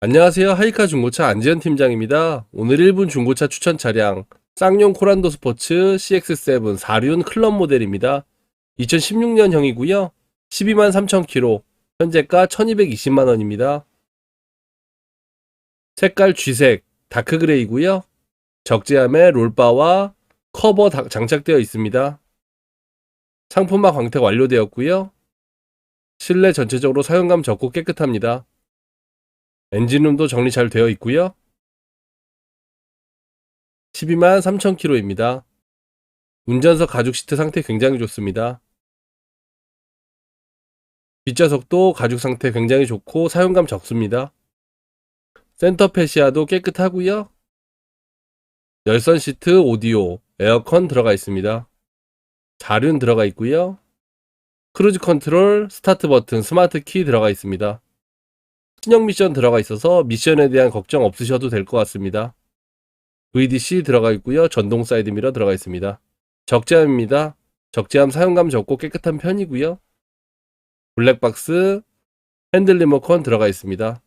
안녕하세요. 하이카 중고차 안지현 팀장입니다. 오늘 1분 중고차 추천 차량 쌍용 코란도 스포츠 CX7 4륜 클럽 모델입니다. 2016년형이고요. 12만 3천 킬로, 현재가 1220만 원입니다. 색깔 쥐색, 다크 그레이고요. 적재함에 롤바와 커버 다- 장착되어 있습니다. 상품화 광택 완료되었고요. 실내 전체적으로 사용감 적고 깨끗합니다. 엔진룸도 정리 잘 되어 있고요. 12만 3천 킬로입니다. 운전석 가죽 시트 상태 굉장히 좋습니다. 뒷좌석도 가죽 상태 굉장히 좋고 사용감 적습니다. 센터 페시아도 깨끗하고요. 열선 시트, 오디오, 에어컨 들어가 있습니다. 자륜 들어가 있고요. 크루즈 컨트롤, 스타트 버튼, 스마트 키 들어가 있습니다. 신형 미션 들어가 있어서 미션에 대한 걱정 없으셔도 될 것 같습니다. VDC 들어가 있고요. 전동 사이드 미러 들어가 있습니다. 적재함입니다. 적재함 사용감 적고 깨끗한 편이고요. 블랙박스, 핸들 리모컨 들어가 있습니다.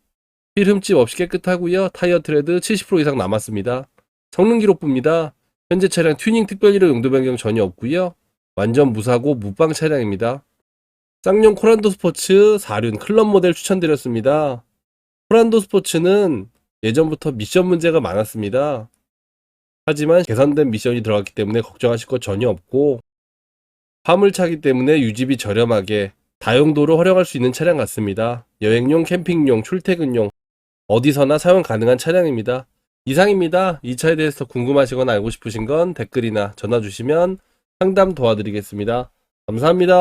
휠 흠집 없이 깨끗하고요. 타이어 트레드 70% 이상 남았습니다. 성능 기록부입니다. 현재 차량 튜닝 특별히로 용도 변경 전혀 없고요. 완전 무사고 무빵 차량입니다. 쌍용 코란도 스포츠 4륜 클럽 모델 추천드렸습니다. 코란도 스포츠는 예전부터 미션 문제가 많았습니다. 하지만 개선된 미션이 들어갔기 때문에 걱정하실 것 전혀 없고 화물차기 때문에 유지비 저렴하게 다용도로 활용할 수 있는 차량 같습니다. 여행용, 캠핑용, 출퇴근용 어디서나 사용 가능한 차량입니다. 이상입니다. 이 차에 대해서 궁금하시거나 알고 싶으신 건 댓글이나 전화 주시면 상담 도와드리겠습니다. 감사합니다.